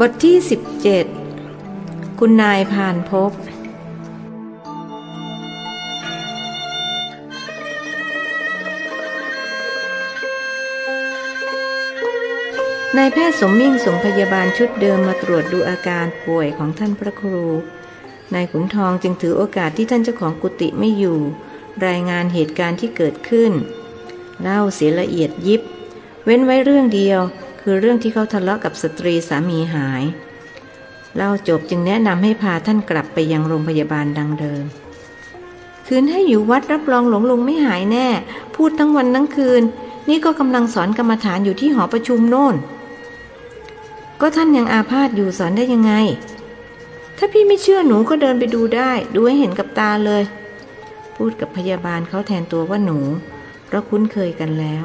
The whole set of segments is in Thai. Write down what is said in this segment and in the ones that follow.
บทที่ 17 คุณนายพานพบ นายแพทย์สมมิ่งส่งพยาบาลชุดเดิมมาตรวจดูอาการป่วยของท่านพระครู นายขุนทองจึงถือโอกาสที่ท่านเจ้าของกุฏิไม่อยู่ รายงานเหตุการณ์ที่เกิดขึ้น เล่าเสียละเอียดยิบ เว้นไว้เรื่องเดียว คือเรื่องที่เขาทะเลาะกับสตรีสามีหายเล่าจบจึงแนะนำให้พาท่านกลับไปยังโรงพยาบาลดังเดิม คืนให้อยู่วัดรับรองหลงลุงไม่หายแน่ พูดทั้งวันทั้งคืน นี่ก็กำลังสอนกรรมฐานอยู่ที่หอประชุมโน่น ก็ท่านยังอาพาธอยู่สอนได้ยังไง ถ้าพี่ไม่เชื่อหนูก็เดินไปดูได้ ดูให้เห็นกับตาเลย พูดกับพยาบาลเขาแทนตัวว่าหนู เพราะคุ้นเคยกันแล้ว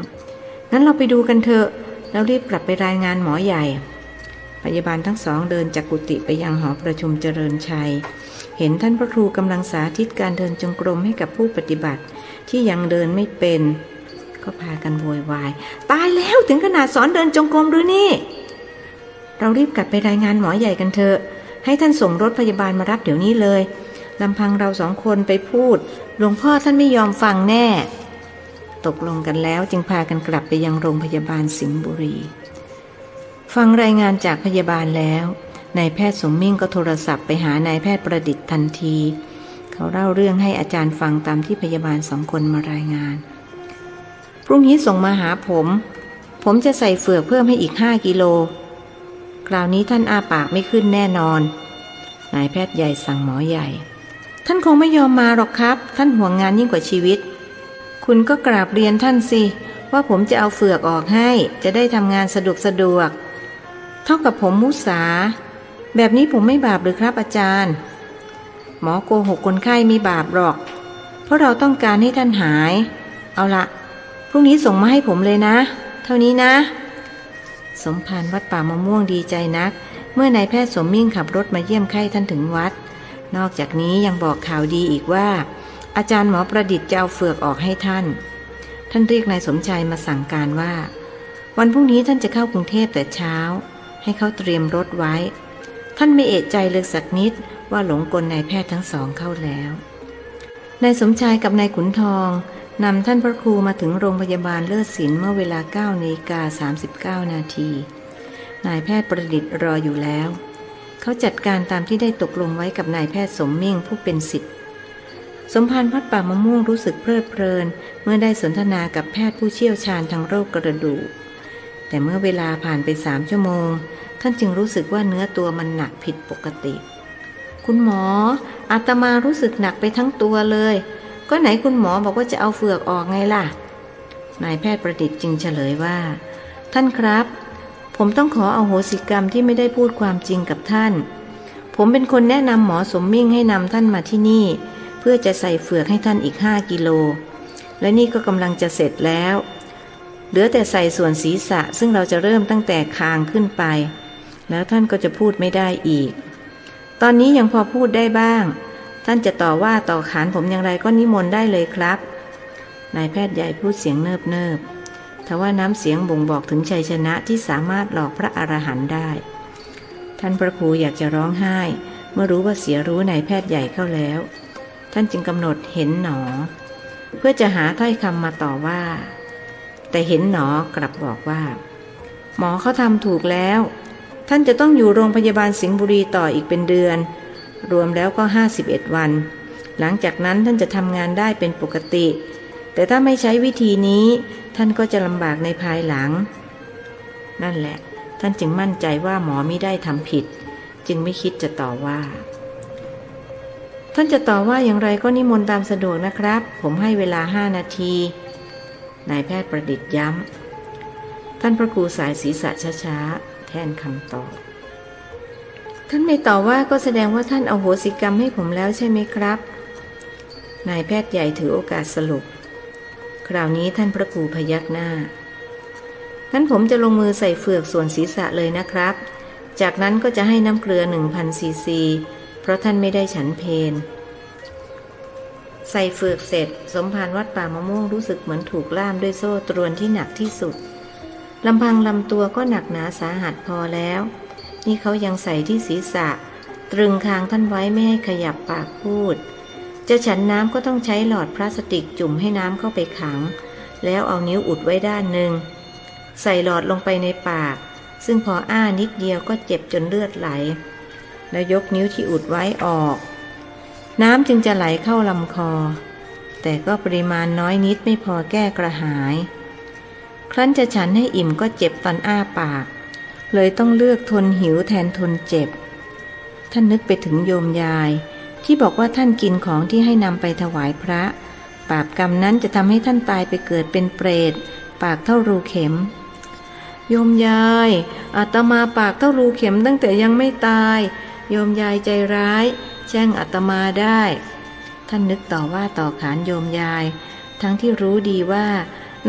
งั้นเราไปดูกันเถอะ แล้วรีบกลับไปรายงานหมอใหญ่ พยาบาลทั้งสองเดินจากกุฏิไปยังหอประชุมเจริญชัย เห็นท่านพระครูกำลังสาธิตการเดินจงกรมให้กับผู้ปฏิบัติที่ยังเดินไม่เป็น ก็พากันโวยวาย ตายแล้วถึงขนาดสอนเดินจงกรมหรือนี่ เรารีบกลับไปรายงานหมอใหญ่กันเถอะ ให้ท่านส่งรถพยาบาลมารับเดี๋ยวนี้เลยลำพังเราสองคนไปพูด หลวงพ่อท่านไม่ยอมฟังแน่ ตกลงกันแล้วจึงพากันกลับไปยังโรงพยาบาลสิงห์บุรี ฟังรายงานจากพยาบาลแล้วนายแพทย์สมมิ่งก็โทรศัพท์ไปหานายแพทย์ประดิษฐ์ทันที เขาเล่าเรื่องให้อาจารย์ฟังตามที่พยาบาลสองคนมารายงาน พรุ่งนี้ส่งมาหาผม ผมจะใส่เฟือกเพิ่มให้อีกห้ากิโล คราวนี้ท่านอาปากไม่ขึ้นแน่นอน นายแพทย์ใหญ่สั่งหมอใหญ่ ท่านคงไม่ยอมมาหรอกครับ ท่านห่วงงานยิ่งกว่าชีวิต คุณก็กราบเรียนท่านสิ ว่าผมจะเอาเฟือกออกให้ จะได้ทำงานสะดวกสะดวก เท่ากับผมมุสา แบบนี้ผมไม่บาปหรือครับอาจารย์ หมอโกหกคนไข้มีบาปหรอก เพราะเราต้องการให้ท่านหาย เอาละพรุ่งนี้ส่งมาให้ผมเลยนะ เท่านี้นะ สมภารวัดป่ามะม่วงดีใจนัก เมื่อนายแพทย์สมมิ่งขับรถมาเยี่ยมไข้ท่านถึงวัด นอกจากนี้ยังบอกข่าวดีอีกว่า อาจารย์หมอประดิษฐ์จะเอาเฟือกออกให้ท่าน ท่านเรียกนายสมชายมาสั่งการว่า วันพรุ่งนี้ท่านจะเข้ากรุงเทพแต่เช้า ให้เขาเตรียมรถไว้ ท่านไม่เอะใจเลยสักนิดว่าหลงกลนายแพทย์ทั้งสองเข้าแล้วนายสมชายกับนายขุนทองนำท่านพระครูมาถึงโรงพยาบาลเลิศศิลป์เมื่อเวลา9นาฬิกา39 นาที นายแพทย์ประดิษฐ์รออยู่แล้ว เขาจัดการตามที่ได้ตกลงไว้กับนายแพทย์สมมิ่งผู้เป็นสิทธิ์ สมภารพัดป่ามะม่วงรู้สึกเพลิดเพลิน เมื่อได้สนทนากับแพทย์ผู้เชี่ยวชาญทางโรคกระดูก แต่เมื่อเวลาผ่านไปสามชั่วโมง ท่านจึงรู้สึกว่าเนื้อตัวมันหนักผิดปกติ คุณหมอ อาตมารู้สึกหนักไปทั้งตัวเลย ก็ไหนคุณหมอบอกว่าจะเอาเฟือกออกไงล่ะ นายแพทย์ประดิษฐ์จึงเฉลยว่า ท่านครับ ผมต้องขอเอาโหสิกรรมที่ไม่ได้พูดความจริงกับท่าน ผมเป็นคนแนะนำหมอสมมิ่งให้นำท่านมาที่นี่ พื่อจะใส่เฟือกให้ท่านอีกห้ากิโล และนี่ก็กำลังจะเสร็จแล้ว เหลือแต่ใส่ส่วนศีรษะซึ่งเราจะเริ่มตั้งแต่คางขึ้นไป แล้วท่านก็จะพูดไม่ได้อีก ตอนนี้ยังพอพูดได้บ้าง ท่านจะต่อว่าต่อขานผมอย่างไรก็นิมนต์ได้เลยครับนายแพทย์ใหญ่พูดเสียงเนิบเนิบทว่าน้ำเสียงบ่งบอกถึงชัยชนะที่สามารถหลอกพระอรหันต์ได้ ท่านพระครูอยากจะร้องไห้ เมื่อรู้ว่าเสียรู้นายแพทย์ใหญ่เข้าแล้ว ท่านจึงกำหนดเห็นหนอ เพื่อจะหาถ้อยคำมาต่อว่า แต่เห็นหนอกลับบอกว่า หมอเขาทำถูกแล้ว ท่านจะต้องอยู่โรงพยาบาลสิงห์บุรีต่ออีกเป็นเดือน รวมแล้วก็ 51 วัน หลังจากนั้นท่านจะทำงานได้เป็นปกติ แต่ถ้าไม่ใช้วิธีนี้ ท่านก็จะลำบากในภายหลัง นั่นแหละ ท่านจึงมั่นใจว่าหมอไม่ได้ทำผิด จึงไม่คิดจะต่อว่า ท่านจะต่อว่าอย่างไรก็นิมนต์ตามสะดวกนะครับ ผมให้เวลาห้านาที นายแพทย์ประดิษฐ์ย้ำ ท่านพระครูสายศีรษะช้าๆ แทนคำตอบ ท่านไม่ต่อว่าก็แสดงว่าท่านเอาโหสิกรรมให้ผมแล้วใช่ไหมครับ นายแพทย์ใหญ่ถือโอกาสสรุป คราวนี้ท่านพระครูพยักหน้างั้นผมจะลงมือใส่เฟือกส่วนศีรษะเลยนะครับ จากนั้นก็จะให้น้ำเกลือ1,000ซีซี เพราะท่านไม่ได้ฉันเพนใส่เฟือกเสร็จ สมภารวัดป่ามะม่วงรู้สึกเหมือนถูกล่ามด้วยโซ่ตรวนที่หนักที่สุดลำพังลำตัวก็หนักหนาสาหัสพอแล้ว นี่เขายังใส่ที่ศีรษะ ตรึงคางท่านไว้ไม่ให้ขยับปากพูด จะฉันน้ำก็ต้องใช้หลอดพลาสติกจุ่มให้น้ำเข้าไปขัง แล้วเอานิ้วอุดไว้ด้านหนึ่งใส่หลอดลงไปในปาก ซึ่งพออ้านิดเดียวก็เจ็บจนเลือดไหล แล้วยกนิ้วที่อุดไว้ออก น้ำจึงจะไหลเข้าลำคอ แต่ก็ปริมาณน้อยนิดไม่พอแก้กระหาย ครั้นจะฉันให้อิ่มก็เจ็บตอนอ้าปาก เลยต้องเลือกทนหิวแทนทนเจ็บ ท่านนึกไปถึงโยมยาย ที่บอกว่าท่านกินของที่ให้นำไปถวายพระ บาปกรรมนั้นจะทำให้ท่านตายไปเกิดเป็นเปรต ปากเท่ารูเข็มโยมยายอาตมาปากเท่ารูเข็มตั้งแต่ยังไม่ตาย โยมยายใจร้าย แช่งอาตมาได้ ท่านนึกต่อว่าต่อขานโยมยาย ทั้งที่รู้ดีว่า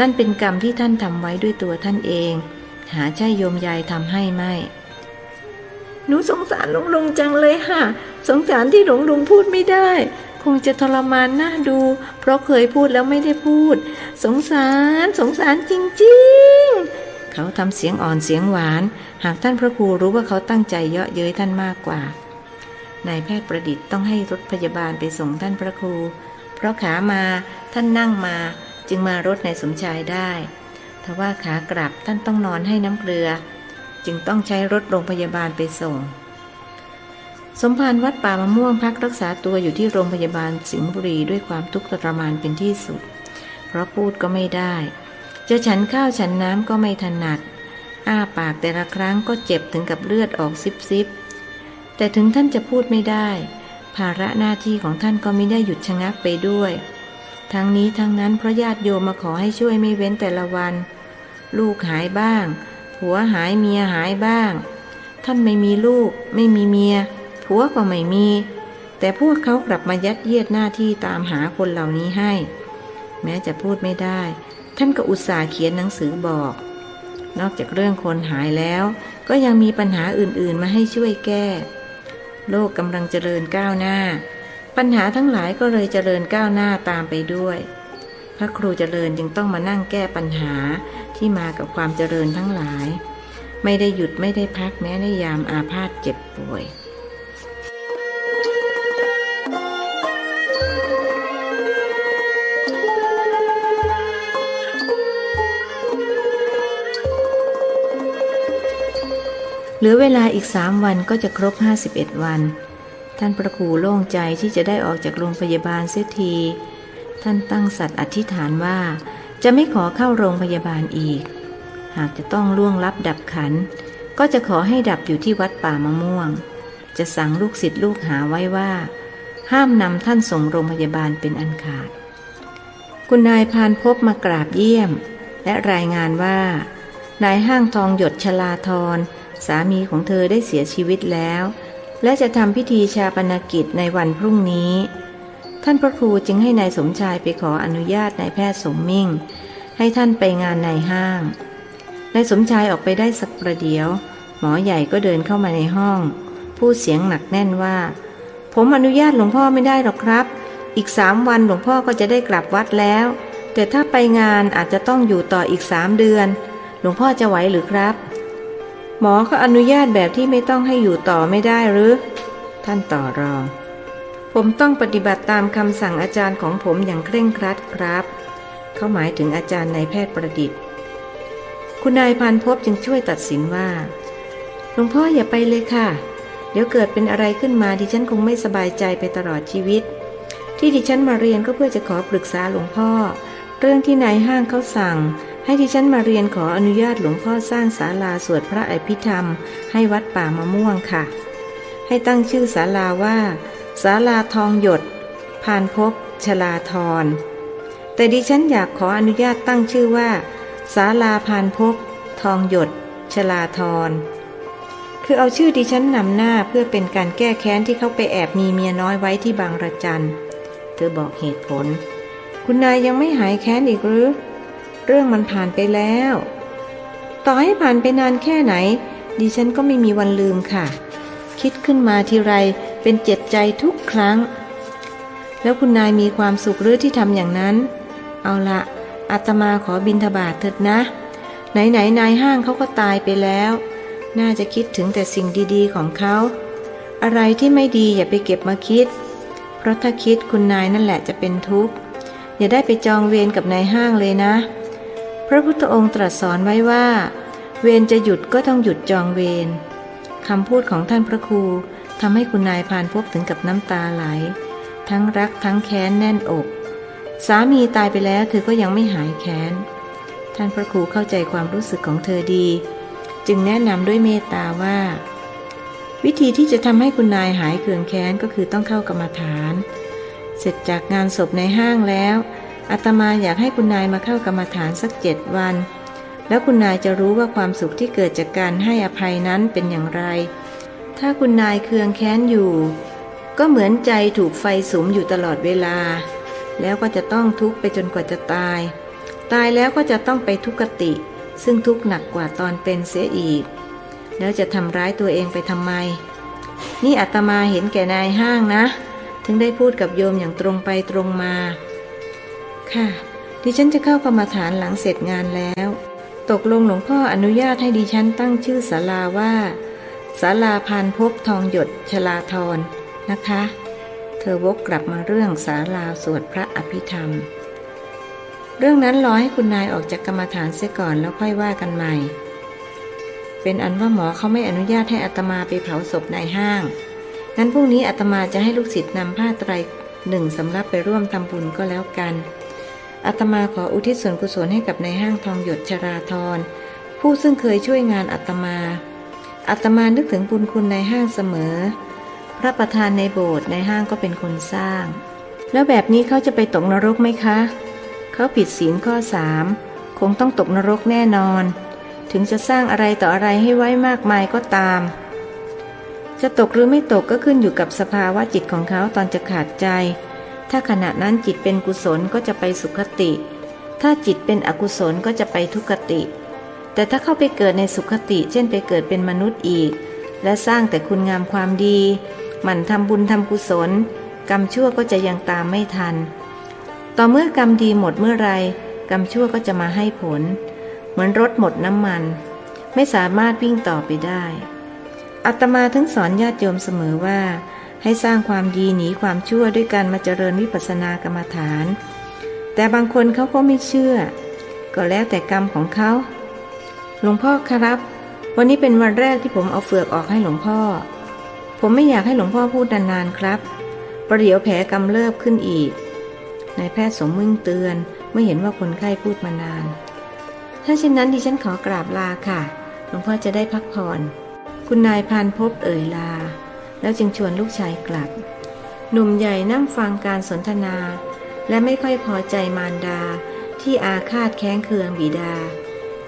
นั่นเป็นกรรมที่ท่านทำไว้ด้วยตัวท่านเอง หาใช่โยมยายทำให้ไม่หนูสงสารหลวงลุงจังเลยค่ะ สงสารที่หลวงลุงพูดไม่ได้ คงจะทรมานน่าดู เพราะเคยพูดแล้วไม่ได้พูด สงสาร สงสารจริง ๆ เขาทำเสียงอ่อนเสียงหวาน หากท่านพระครูรู้ว่าเขาตั้งใจเยาะเย้ยท่านมากกว่านายแพทย์ประดิษฐ์ต้องให้รถพยาบาลไปส่งท่านพระครู เพราะขามาท่านนั่งมาจึงมารถนายสมชายได้ทว่าขากลับท่านต้องนอนให้น้ำเกลือ จึงต้องใช้รถโรงพยาบาลไปส่ง สมภารวัดป่ามะม่วงพักรักษาตัวอยู่ที่โรงพยาบาลสิงห์บุรีด้วยความทุกข์ทรมานเป็นที่สุด เพราะพูดก็ไม่ได้ จะฉันข้าวฉันน้ำก็ไม่ถนัด อ้าปากแต่ละครั้งก็เจ็บถึงกับเลือดออกซิบซิบแต่ถึงท่านจะพูดไม่ได้ ภาระหน้าที่ของท่านก็ไม่ได้หยุดชะงักไปด้วย ทั้งนี้ทั้งนั้นเพราะญาติโยมมาขอให้ช่วยไม่เว้นแต่ละวัน ลูกหายบ้าง ผัวหายเมียหายบ้าง ท่านไม่มีลูก ไม่มีเมีย ผัวก็ไม่มี แต่พวกเขากลับมายัดเยียดหน้าที่ตามหาคนเหล่านี้ให้ แม้จะพูดไม่ได้ ท่านก็อุตส่าห์เขียนหนังสือบอก นอกจากเรื่องคนหายแล้ว ก็ยังมีปัญหาอื่นๆมาให้ช่วยแก้ โลกกำลังเจริญก้าวหน้า ปัญหาทั้งหลายก็เลยเจริญก้าวหน้าตามไปด้วย พระครูเจริญจึงต้องมานั่งแก้ปัญหาที่มากับความเจริญทั้งหลาย ไม่ได้หยุดไม่ได้พักแม้ในยามอาพาธเจ็บป่วย เหลือเวลาอีกสามวันก็จะครบ 51 วัน ท่านพระครูโล่งใจที่จะได้ออกจากโรงพยาบาลเสียที ท่านตั้งสัตย์อธิษฐานว่า จะไม่ขอเข้าโรงพยาบาลอีก หากจะต้องล่วงลับดับขัน ก็จะขอให้ดับอยู่ที่วัดป่ามะม่วง จะสั่งลูกศิษย์ลูกหาไว้ว่า ห้ามนำท่านส่งโรงพยาบาลเป็นอันขาด คุณนายพานพบมากราบเยี่ยม และรายงานว่า นายห้างทองหยดชลาธร สามีของเธอได้เสียชีวิตแล้ว และจะทำพิธีชาปนกิจในวันพรุ่งนี้ ท่านพระครูจึงให้นายสมชายไปขออนุญาตนายแพทย์สมมิ่ง ให้ท่านไปงานในห้างนายสมชายออกไปได้สักประเดี๋ยว หมอใหญ่ก็เดินเข้ามาในห้อง พูดเสียงหนักแน่นว่า ผมอนุญาตหลวงพ่อไม่ได้หรอกครับ อีกสามวันหลวงพ่อก็จะได้กลับวัดแล้ว แต่ถ้าไปงานอาจจะต้องอยู่ต่ออีกสามเดือน หลวงพ่อจะไหวหรือครับ หมอเขาอนุญาตแบบที่ไม่ต้องให้อยู่ต่อไม่ได้หรือ ท่านต่อรอง ผมต้องปฏิบัติตามคำสั่งอาจารย์ของผมอย่างเคร่งครัดครับ เขาหมายถึงอาจารย์นายแพทย์ประดิษฐ์ คุณนายพันพบจึงช่วยตัดสินว่าหลวงพ่ออย่าไปเลยค่ะ เดี๋ยวเกิดเป็นอะไรขึ้นมาดิฉันคงไม่สบายใจไปตลอดชีวิต ที่ดิฉันมาเรียนก็เพื่อจะขอปรึกษาหลวงพ่อ เรื่องที่นายห้างเขาสั่ง ให้ดิฉันมาเรียนขออนุญาตหลวงพ่อสร้างศาลาสวดพระอภิธรรม ให้วัดป่ามะม่วงค่ะ ให้ตั้งชื่อศาลาว่าศาลาทองหยด พานพบชลาธรแต่ดิฉันอยากขออนุญาตตั้งชื่อว่าศาลาพานพบทองหยด ชลาธรคือเอาชื่อดิฉันนำหน้าเพื่อเป็นการแก้แค้นที่เขาไปแอบมีเมียน้อยไว้ที่บางระจัน เธอบอกเหตุผล คุณนายยังไม่หายแค้นอีกหรือ เรื่องมันผ่านไปแล้ว ต่อให้ผ่านไปนานแค่ไหน ดิฉันก็ไม่มีวันลืมค่ะ คิดขึ้นมาทีไรเป็นเจ็บใจทุกครั้ง แล้วคุณนายมีความสุขหรือที่ทำอย่างนั้น เอาละอาตมาขอบินทบาทเถิดนะ ไหนไหนนายห้างเขาก็ตายไปแล้ว น่าจะคิดถึงแต่สิ่งดีๆของเขาอะไรที่ไม่ดีอย่าไปเก็บมาคิด เพราะถ้าคิดคุณนายนั่นแหละจะเป็นทุกข์ อย่าได้ไปจองเวรกับนายห้างเลยนะ พระพุทธองค์ตรัสสอนไว้ว่า เวรจะหยุดก็ต้องหยุดจองเวรคำพูดของท่านพระครูทำให้คุณนายพานพบถึงกับน้ำตาไหล ทั้งรักทั้งแค้นแน่นอก สามีตายไปแล้วเธอก็ยังไม่หายแค้น ท่านพระครูเข้าใจความรู้สึกของเธอดี จึงแนะนำด้วยเมตตาว่า วิธีที่จะทำให้คุณนายหายเคืองแค้นก็คือต้องเข้ากรรมฐาน เสร็จจากงานศพในห้างแล้ว อาตมาอยากให้คุณนายมาเข้ากรรมฐานสักเจ็ดวัน แล้วคุณนายจะรู้ว่าความสุขที่เกิดจากการให้อภัยนั้นเป็นอย่างไร ถ้าคุณนายเคืองแค้นอยู่ ก็เหมือนใจถูกไฟสุมอยู่ตลอดเวลา แล้วก็จะต้องทุกข์ไปจนกว่าจะตาย ตายแล้วก็จะต้องไปทุกขติ ซึ่งทุกข์หนักกว่าตอนเป็นเสียอีก แล้วจะทำร้ายตัวเองไปทำไม นี่อาตมาเห็นแก่นายห้างนะ ถึงได้พูดกับโยมอย่างตรงไปตรงมา ค่ะ ดิฉันจะเข้ากรรมฐานหลังเสร็จงานแล้ว ตกลงหลวงพ่ออนุญาตให้ดิฉันตั้งชื่อศาลาว่าศาลาพานพบทองหยดชลาธรนะคะ เธอวกกลับมาเรื่องศาลาสวดพระอภิธรรม เรื่องนั้นรอให้คุณนายออกจากกรรมฐานเสียก่อนแล้วค่อยว่ากันใหม่ เป็นอันว่าหมอเขาไม่อนุญาตให้อัตมาไปเผาศพในห้าง งั้นพรุ่งนี้อาตมาจะให้ลูกศิษย์นำผ้าไตรหนึ่งสำรับไปร่วมทำบุญก็แล้วกัน อาตมาขออุทิศส่วนกุศลให้กับในห้างทองหยดชราธรผู้ซึ่งเคยช่วยงานอาตมาอาตมานึกถึงบุญคุณในห้างเสมอ พระประธานในโบสถ์ในห้างก็เป็นคนสร้าง แล้วแบบนี้เขาจะไปตกนรกไหมคะ เขาผิดศีลข้อสามคงต้องตกนรกแน่นอน ถึงจะสร้างอะไรต่ออะไรให้ไว้มากมายก็ตาม จะตกหรือไม่ตกก็ขึ้นอยู่กับสภาวะจิตของเขาตอนจะขาดใจ ถ้าขณะนั้นจิตเป็นกุศลก็จะไปสุขติ ถ้าจิตเป็นอกุศลก็จะไปทุกติ แต่ถ้าเข้าไปเกิดในสุขติ เช่นไปเกิดเป็นมนุษย์อีก และสร้างแต่คุณงามความดี หมั่นทำบุญทำกุศล กรรมชั่วก็จะยังตามไม่ทัน ต่อเมื่อกรรมดีหมดเมื่อไร กรรมชั่วก็จะมาให้ผล เหมือนรถหมดน้ำมัน ไม่สามารถวิ่งต่อไปได้อาตมาถึงสอนญาติโยมเสมอว่า ให้สร้างความดีหนีความชั่วด้วยการมาเจริญวิปัสสนากรรมฐาน แต่บางคนเขาก็ไม่เชื่อ ก็แล้วแต่กรรมของเขาหลวงพ่อครับ วันนี้เป็นวันแรกที่ผมเอาเฟือกออกให้หลวงพ่อ ผมไม่อยากให้หลวงพ่อพูดนานๆครับ ประเดี๋ยวแผลกำเริบขึ้นอีกนายแพทย์สมมึงเตือนเมื่อเห็นว่าคนไข้พูดมานาน ถ้าเช่นนั้นดิฉันขอกราบลาค่ะ หลวงพ่อจะได้พักผ่อน คุณนายพานพบเอ่ยลา แล้วจึงชวนลูกชายกลับ หนุ่มใหญ่นั่งฟังการสนทนา และไม่ค่อยพอใจมารดาที่อาฆาตแค้นเคืองบิดา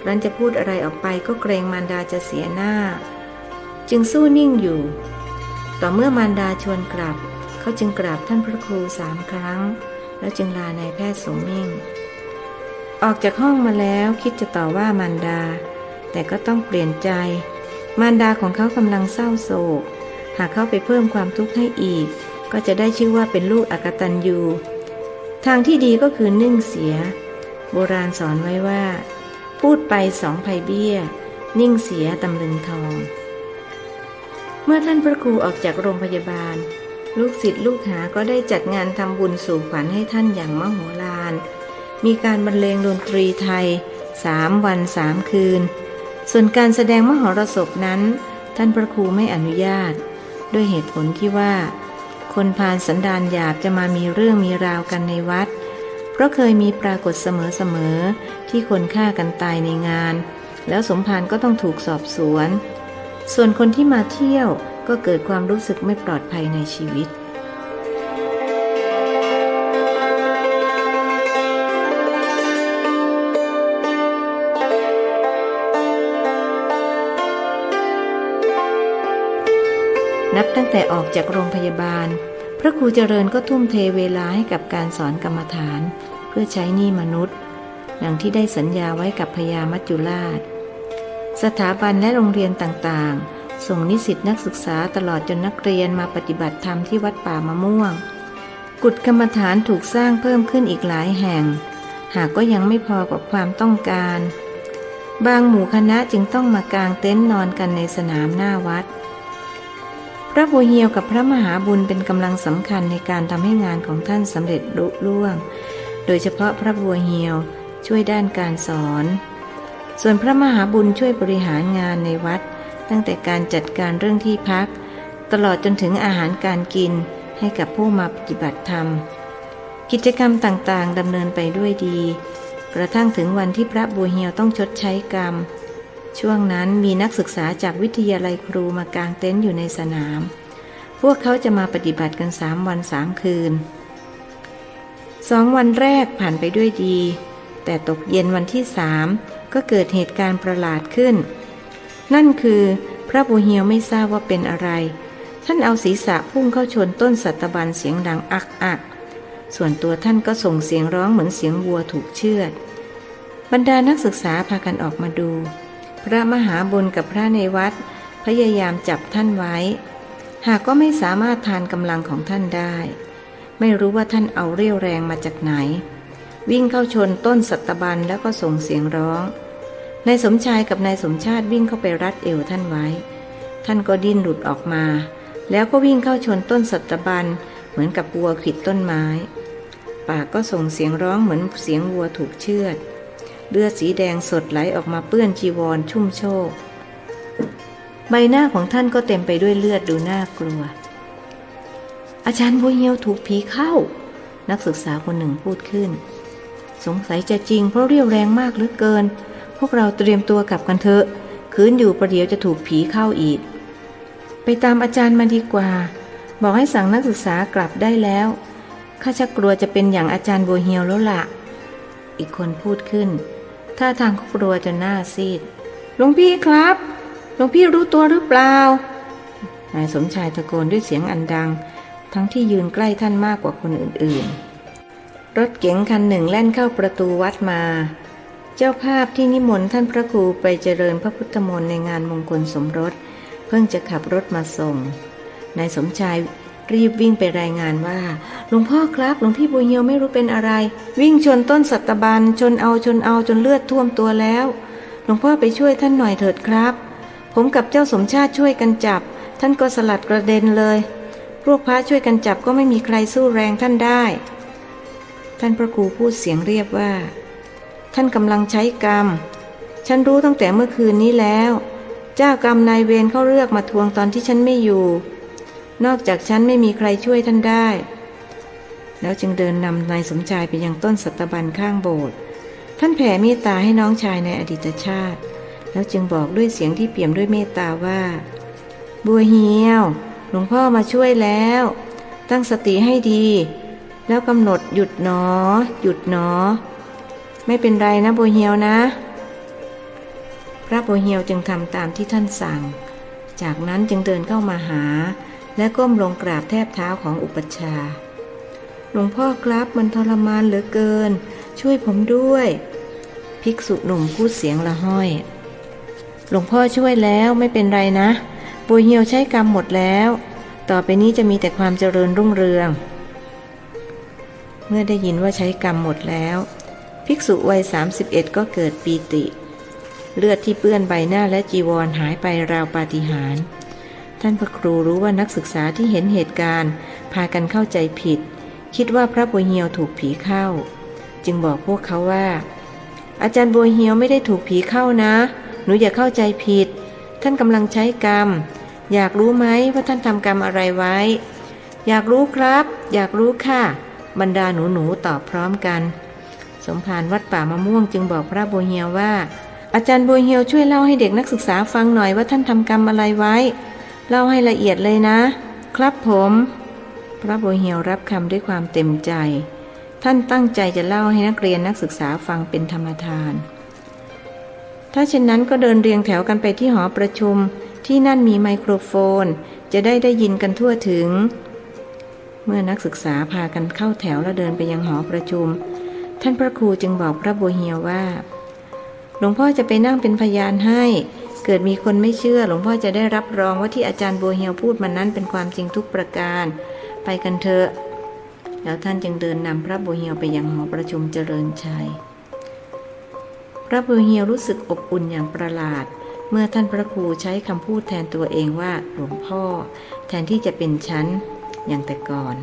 รันจะพูดอะไรออกไปก็เกรงมารดาจะเสียหน้า จึงสู้นิ่งอยู่ ต่อเมื่อมารดาชวนกลับ เขาจึงกราบท่านพระครูสามครั้ง แล้วจึงลานายแพทย์สมมิ่ง ออกจากห้องมาแล้วคิดจะต่อว่ามารดา แต่ก็ต้องเปลี่ยนใจ มารดาของเขากำลังเศร้าโศก หากเข้าไปเพิ่มความทุกข์ให้อีก ก็จะได้ชื่อว่าเป็นลูกอกตันยูทางที่ดีก็คือนึ่งเสีย โบราณสอนไว้ว่า พูดไปสองภัยเบี้ย นิ่งเสียตำลึงทอง เมื่อท่านพระครูออกจากโรงพยาบาล ลูกศิษย์ลูกหาก็ได้จัดงานทำบุญสู่ขวัญให้ท่านอย่างมโหฬารมีการบรรเลงดนตรีไทยสามวันสามคืน ส่วนการแสดงมหรสพนั้น ท่านพระครูไม่อนุญาต ด้วยเหตุผลที่ว่า คนพาลสันดานหยาบจะมามีเรื่องมีราวกันในวัด เพราะเคยมีปรากฏเสมอๆที่คนฆ่ากันตายในงาน แล้วสมภารก็ต้องถูกสอบสวน ส่วนคนที่มาเที่ยวก็เกิดความรู้สึกไม่ปลอดภัยในชีวิต ตั้งแต่ออกจากโรงพยาบาล พระครูเจริญก็ทุ่มเทเวลาให้กับการสอนกรรมฐาน เพื่อใช้หนี้มนุษย์ดังที่ได้สัญญาไว้กับพญามัจจุราช สถาบันและโรงเรียนต่างๆ ส่งนิสิตนักศึกษาตลอดจนนักเรียนมาปฏิบัติธรรมที่วัดป่ามะม่วง กุฏกรรมฐานถูกสร้างเพิ่มขึ้นอีกหลายแห่ง หากก็ยังไม่พอกับความต้องการ บางหมู่คณะจึงต้องมากางเต็นท์นอนกันในสนามหน้าวัด พระบัวเฮียวกับพระมหาบุญเป็นกำลังสำคัญในการทำให้งานของท่านสำเร็จลุล่วง โดยเฉพาะพระบัวเฮียวช่วยด้านการสอน ส่วนพระมหาบุญช่วยบริหารงานในวัด ตั้งแต่การจัดการเรื่องที่พัก ตลอดจนถึงอาหารการกินให้กับผู้มาปฏิบัติธรรม กิจกรรมต่างๆดำเนินไปด้วยดี กระทั่งถึงวันที่พระบัวเฮียวต้องชดใช้กรรม ช่วงนั้นมีนักศึกษาจากวิทยาลัยครูมากางเต็นท์อยู่ในสนาม พวกเขาจะมาปฏิบัติกันสามวันสามคืนสองวันแรกผ่านไปด้วยดี แต่ตกเย็นวันที่สามก็เกิดเหตุการณ์ประหลาดขึ้น นั่นคือพระบัวเฮียวไม่ทราบว่าเป็นอะไร ท่านเอาศีรษะพุ่งเข้าชนต้นสัตบันเสียงดังอักอัก ส่วนตัวท่านก็ส่งเสียงร้องเหมือนเสียงวัวถูกเชือด บรรดานักศึกษาพากันออกมาดู พระมหาบุญกับพระในวัด พยายามจับท่านไว้ หากก็ไม่สามารถทานกำลังของท่านได้ ไม่รู้ว่าท่านเอาเรี่ยวแรงมาจากไหน วิ่งเข้าชนต้นสัตบันแล้วก็ส่งเสียงร้องนายสมชายกับนายสมชาติวิ่งเข้าไปรัดเอวท่านไว้ ท่านก็ดิ้นหลุดออกมา แล้วก็วิ่งเข้าชนต้นสัตบันเหมือนกับวัวขิดต้นไม้ ปากก็ส่งเสียงร้องเหมือนเสียงวัวถูกเชือด เลือดสีแดงสดไหลออกมาเปื้อนจีวรชุ่มโชก ใบหน้าของท่านก็เต็มไปด้วยเลือดดูน่ากลัว อาจารย์บัวเฮียวถูกผีเข้า นักศึกษาคนหนึ่งพูดขึ้น สงสัยจะจริงเพราะเรียวแรงมากเหลือเกิน พวกเราเตรียมตัวกลับกันเถอะคืนอยู่ประเดี๋ยวจะถูกผีเข้าอีก ไปตามอาจารย์มาดีกว่า บอกให้สั่งนักศึกษากลับได้แล้วข้าชักกลัวจะเป็นอย่างอาจารย์บัวเฮียวแล้วละ่ะ อีกคนพูดขึ้น ท่าทางเขากลัวจนหน้าซีด หลวงพี่ครับ หลวงพี่รู้ตัวหรือเปล่า นายสมชายตะโกนด้วยเสียงอันดัง ทั้งที่ยืนใกล้ท่านมากกว่าคนอื่นๆ รถเก๋งคันหนึ่งแล่นเข้าประตูวัดมา เจ้าภาพที่นิมนต์ท่านพระครูไปเจริญพระพุทธมนต์ในงานมงคลสมรส เพิ่งจะขับรถมาส่ง นายสมชาย รีบวิ่งไปรายงานว่าหลวงพ่อครับหลวงพี่บุญเฮียวไม่รู้เป็นอะไร วิ่งชนต้นสัตบันชนเอาชนเอาจนเลือดท่วมตัวแล้วหลวงพ่อไปช่วยท่านหน่อยเถิดครับ ผมกับเจ้าสมชาติช่วยกันจับ ท่านก็สลัดกระเด็นเลยพวกพระช่วยกันจับก็ไม่มีใครสู้แรงท่านได้ ท่านพระครูพูดเสียงเรียบว่า ท่านกำลังใช้กรรม ฉันรู้ตั้งแต่เมื่อคืนนี้แล้ว เจ้ากรรมนายเวรเขาเลือกมาทวงตอนที่ฉันไม่อยู่ นอกจากฉันไม่มีใครช่วยท่านได้ แล้วจึงเดินนำนายสมชายไปยังต้นสัตบันข้างโบสถ์ท่านแผ่เมตตาให้น้องชายในอดีตชาติ แล้วจึงบอกด้วยเสียงที่เปี่ยมด้วยเมตตาว่า บัวเหียว หลวงพ่อมาช่วยแล้ว ตั้งสติให้ดี แล้วกำหนดหยุดหนอ หยุดหนอ ไม่เป็นไรนะบัวเหียวนะ พระบัวเหียวจึงทำตามที่ท่านสั่ง จากนั้นจึงเดินเข้ามาหา และก้มลงกราบแทบเท้าของอุปชา หลวงพ่อครับมันทรมานเหลือเกิน ช่วยผมด้วย ภิกษุหนุ่มพูดเสียงละห้อย หลวงพ่อช่วยแล้วไม่เป็นไรนะบัวเหียวใช้กรรมหมดแล้ว ต่อไปนี้จะมีแต่ความเจริญรุ่งเรือง เมื่อได้ยินว่าใช้กรรมหมดแล้ว ภิกษุวัย 31 ก็เกิดปีติ เลือดที่เปื้อนใบหน้าและจีวรหายไปราวปาฏิหาริย์ ท่านพระครูรู้ว่านักศึกษาที่เห็นเหตุการณ์ พากันเข้าใจผิด คิดว่าพระบัวเหียวถูกผีเข้า จึงบอกพวกเขาว่า อาจารย์บัวเหียวไม่ได้ถูกผีเข้านะ หนูอย่าเข้าใจผิด ท่านกำลังใช้กรรม อยากรู้ไหมว่าท่านทำกรรมอะไรไว้ อยากรู้ครับ อยากรู้ค่ะ บรรดาหนูหนูตอบพร้อมกัน สมภารวัดป่ามะม่วงจึงบอกพระบัวเหียวว่า อาจารย์บัวเหียวช่วยเล่าให้เด็กนักศึกษาฟังหน่อยว่าท่านทำกรรมอะไรไว้ เล่าให้ละเอียดเลยนะ ครับผม พระโบเหียวรับคำด้วยความเต็มใจ ท่านตั้งใจจะเล่าให้นักเรียนนักศึกษาฟังเป็นธรรมทาน ถ้าเช่นนั้นก็เดินเรียงแถวกันไปที่หอประชุม ที่นั่นมีไมโครโฟน จะได้ได้ยินกันทั่วถึง เมื่อนักศึกษาพากันเข้าแถวและเดินไปยังหอประชุม ท่านพระครูจึงบอกพระโบเหียวว่าหลวงพ่อจะไปนั่งเป็นพยานให้ เกิดมีคนไม่เชื่อ หลวงพ่อจะได้รับรองว่าที่อาจารย์บัวเหียวพูดมานั้นเป็นความจริงทุกประการ ไปกันเถอะแล้วท่านจึงเดินนำพระบัวเหียวไปยังหอประชุมเจริญชัย พระบุเฮียวรู้สึกอบอุ่นอย่างประหลาด เมื่อท่านพระครูใช้คำพูดแทนตัวเองว่าหลวงพ่อ แทนที่จะเป็นฉันอย่างแต่ก่อน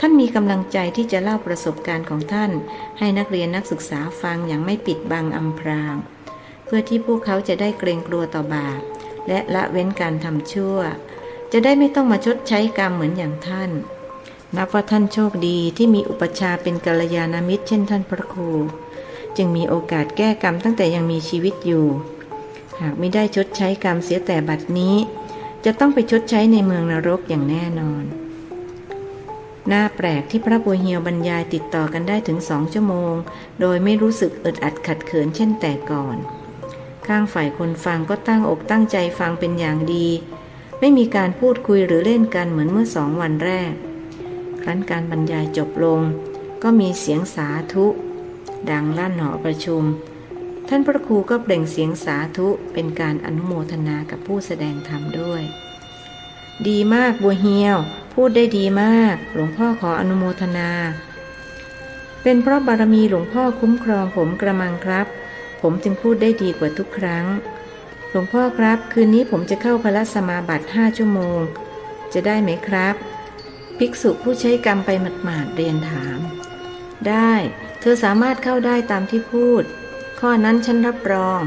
ท่านมีกำลังใจที่จะเล่าประสบการณ์ของท่าน ให้นักเรียนนักศึกษาฟังอย่างไม่ปิดบังอำพราง เพื่อที่พวกเขาจะได้เกรงกลัวต่อบาป และละเว้นการทำชั่ว จะได้ไม่ต้องมาชดใช้กรรมเหมือนอย่างท่าน นับว่าท่านโชคดีที่มีอุปชาเป็นกัลยาณมิตร เช่นท่านพระครู จึงมีโอกาสแก้กรรมตั้งแต่ยังมีชีวิตอยู่ หากไม่ได้ชดใช้กรรมเสียแต่บัดนี้ จะต้องไปชดใช้ในเมืองนรกอย่างแน่นอนน่าแปลกที่พระบัวเฮียวบรรยายติดต่อกันได้ถึงสองชั่วโมง โดยไม่รู้สึกอึดอัดขัดเขินเช่นแต่ก่อน ข้างฝ่ายคนฟังก็ตั้งอกตั้งใจฟังเป็นอย่างดี ไม่มีการพูดคุยหรือเล่นกันเหมือนเมื่อสองวันแรก ครั้นการบรรยายจบลง ก็มีเสียงสาธุ ดังลั่นหอประชุม ท่านพระครูก็เปล่งเสียงสาธุเป็นการอนุโมทนากับผู้แสดงธรรมด้วย ดีมากบัวเฮียว พูดได้ดีมาก หลวงพ่อขออนุโมทนา เป็นเพราะบารมีหลวงพ่อคุ้มครองผมกระมังครับ ผมจึงพูดได้ดีกว่าทุกครั้ง หลวงพ่อครับ คืนนี้ผมจะเข้าพระสมาบัติห้าชั่วโมง จะได้ไหมครับ ภิกษุผู้ใช้กรรมไปหมาดๆเรียนถาม ได้ เธอสามารถเข้าได้ตามที่พูด ข้อนั้นฉันรับรอง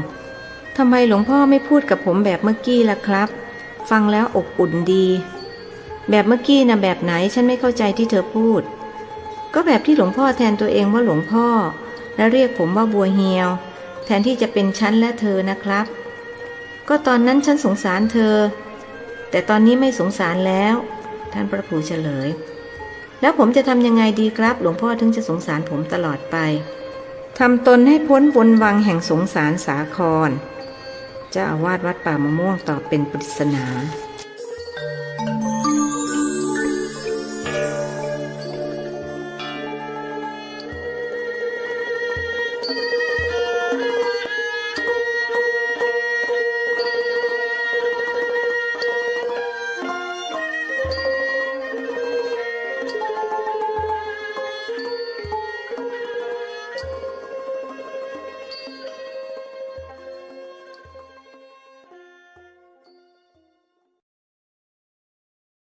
ทำไมหลวงพ่อไม่พูดกับผมแบบเมื่อกี้ล่ะครับ ฟังแล้วอบอุ่นดี แบบเมื่อกี้นะแบบไหนฉันไม่เข้าใจที่เธอพูด ก็แบบที่หลวงพ่อแทนตัวเองว่าหลวงพ่อ และเรียกผมว่าบัวเฮียว ทนที่จะเป็นฉันและเธอนะครับ ก็ตอนนั้นฉันสงสารเธอ แต่ตอนนี้ไม่สงสารแล้ว ท่านพระครูเฉลย แล้วผมจะทำยังไงดีครับ หลวงพ่อถึงจะสงสารผมตลอดไปทำตนให้พ้นวนวังแห่งสงสารสาครเจ้าอาวาสวัดป่ามะม่วงตอบเป็นปริศนา